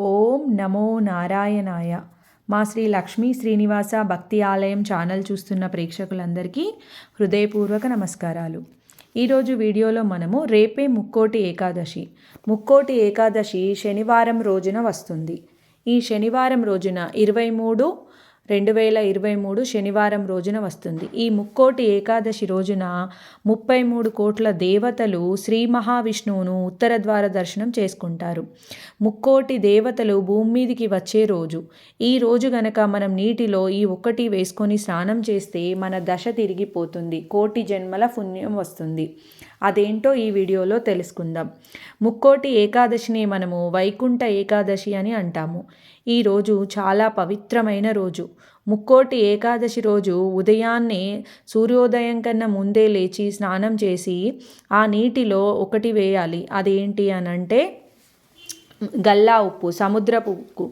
ఓం నమో నారాయణాయ. మా శ్రీ లక్ష్మీ శ్రీనివాస భక్తి ఆలయం ఛానల్ చూస్తున్న ప్రేక్షకులందరికీ హృదయపూర్వక నమస్కారాలు. ఈరోజు వీడియోలో మనము రేపే ముక్కోటి ఏకాదశి. ముక్కోటి ఏకాదశి శనివారం రోజున వస్తుంది. ఈ శనివారం రోజున ఇరవై మూడు రెండు వేల ఇరవై మూడు శనివారం రోజున వస్తుంది. ఈ ముక్కోటి ఏకాదశి రోజున ముప్పై మూడు కోట్ల దేవతలు శ్రీ మహావిష్ణువును ఉత్తర ద్వార దర్శనం చేసుకుంటారు. ముక్కోటి దేవతలు భూమి మీదికి వచ్చే రోజు. ఈ రోజు గనక మనం నీటిలో ఈ ఒక్కటి వేసుకొని స్నానం చేస్తే మన దశ తిరిగిపోతుంది. కోటి జన్మల పుణ్యం వస్తుంది. అదేంటో ఈ వీడియోలో తెలుసుకుందాం. ముక్కోటి ఏకాదశిని మనము వైకుంఠ ఏకాదశి అని అంటాము. ఈరోజు చాలా పవిత్రమైన రోజు. ముక్కోటి ఏకాదశి రోజు ఉదయాన్నే సూర్యోదయం కన్నా ముందే లేచి స్నానం చేసి ఆ నీటిలో ఒకటి వేయాలి. అదేంటి అని అంటే గల్లా ఉప్పు సముద్రపు ఉప్పు.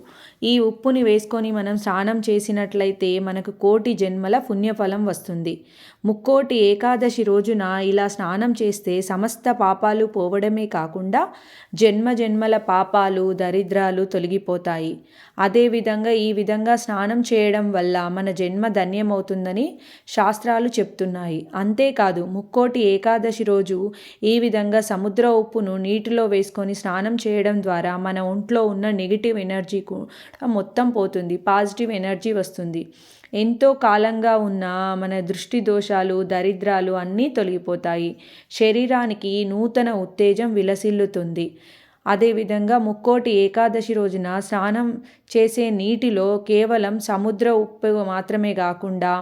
ఈ ఉప్పుని వేసుకొని మనం స్నానం చేసినట్లయితే మనకు కోటి జన్మల పుణ్యఫలం వస్తుంది. ముక్కోటి ఏకాదశి రోజున ఇలా స్నానం చేస్తే సమస్త పాపాలు పోవడమే కాకుండా జన్మ జన్మల పాపాలు దరిద్రాలు తొలగిపోతాయి. అదేవిధంగా ఈ విధంగా స్నానం చేయడం వల్ల మన జన్మ ధన్యమవుతుందని శాస్త్రాలు చెప్తున్నాయి. అంతేకాదు ముక్కోటి ఏకాదశి రోజు ఈ విధంగా సముద్ర ఉప్పును నీటిలో వేసుకొని స్నానం చేయడం ద్వారా మన ఒంట్లో ఉన్న నెగిటివ్ ఎనర్జీ కూడా మొత్తం పోతుంది పాజిటివ్ ఎనర్జీ వస్తుంది. ఎంతో కాలంగా ఉన్న మన దృష్టి దోషాలు దరిద్రాలు అన్నీ తొలగిపోతాయి. శరీరానికి నూతన ఉత్తేజం విలసిల్లుతుంది. అదేవిధంగా ముక్కోటి ఏకాదశి రోజున స్నానం చేసే నీటిలో కేవలం సముద్ర ఉప్పు మాత్రమే కాకుండా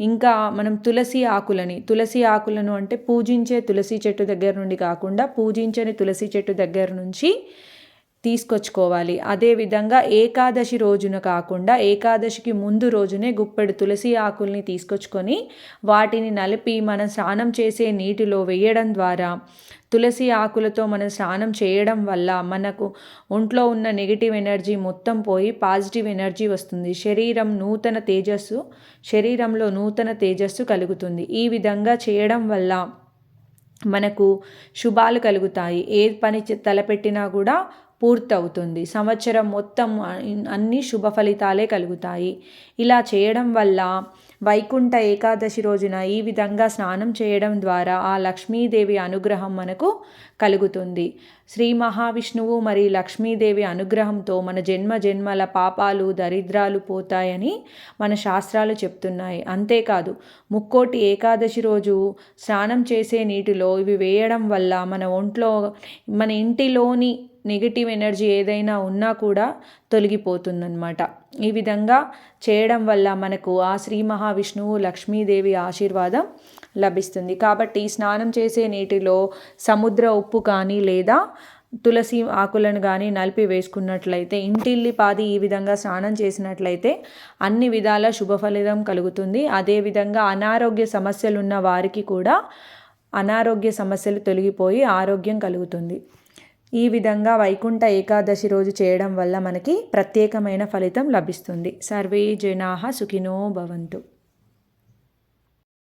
ఇంకా మనం తులసి ఆకులని తులసి ఆకులను అంటే పూజించే తులసి చెట్టు దగ్గర నుండి కాకుండా పూజించని తులసి చెట్టు దగ్గర నుంచి తీసుకొచ్చుకోవాలి. అదేవిధంగా ఏకాదశి రోజున కాకుండా ఏకాదశికి ముందు రోజునే గుప్పెడు తులసి ఆకుల్ని తీసుకొచ్చుకొని వాటిని నలిపి మనం స్నానం చేసే నీటిలో వేయడం ద్వారా తులసి ఆకులతో మనం స్నానం చేయడం వల్ల మనకు ఒంట్లో ఉన్న నెగిటివ్ ఎనర్జీ మొత్తం పోయి పాజిటివ్ ఎనర్జీ వస్తుంది. శరీరం నూతన తేజస్సు శరీరంలో నూతన తేజస్సు కలుగుతుంది. ఈ విధంగా చేయడం వల్ల మనకు శుభాలు కలుగుతాయి. ఏ పని తలపెట్టినా కూడా పూర్తవుతుంది. సంవత్సరం మొత్తం అన్ని శుభ ఫలితాలే కలుగుతాయి. ఇలా చేయడం వల్ల వైకుంఠ ఏకాదశి రోజున ఈ విధంగా స్నానం చేయడం ద్వారా ఆ లక్ష్మీదేవి అనుగ్రహం మనకు కలుగుతుంది. శ్రీ మహావిష్ణువు మరియు లక్ష్మీదేవి అనుగ్రహంతో మన జన్మ జన్మల పాపాలు దరిద్రాలు పోతాయని మన శాస్త్రాలు చెప్తున్నాయి. అంతేకాదు ముక్కోటి ఏకాదశి రోజు స్నానం చేసే నీటిలో ఇవి వేయడం వల్ల మన ఒంట్లో మన ఇంటిలోని నెగిటివ్ ఎనర్జీ ఏదైనా ఉన్నా కూడా తొలగిపోతుందన్నమాట. ఈ విధంగా చేయడం వల్ల మనకు ఆ శ్రీ మహావిష్ణువు లక్ష్మీదేవి ఆశీర్వాదం లభిస్తుంది. కాబట్టి స్నానం చేసే నీటిలో సముద్ర ఉప్పు కానీ లేదా తులసి ఆకులను కానీ నలిపి వేసుకున్నట్లయితే ఇంటిల్లిపాది ఈ విధంగా స్నానం చేసినట్లయితే అన్ని విధాల శుభఫలితం కలుగుతుంది. అదేవిధంగా అనారోగ్య సమస్యలు ఉన్న వారికి కూడా అనారోగ్య సమస్యలు తొలగిపోయి ఆరోగ్యం కలుగుతుంది. ఈ విధంగా వైకుంఠ ఏకాదశి రోజు చేయడం వల్ల మనకి ప్రత్యేకమైన ఫలితం లభిస్తుంది. సర్వే జనా సుఖినో భవంతు.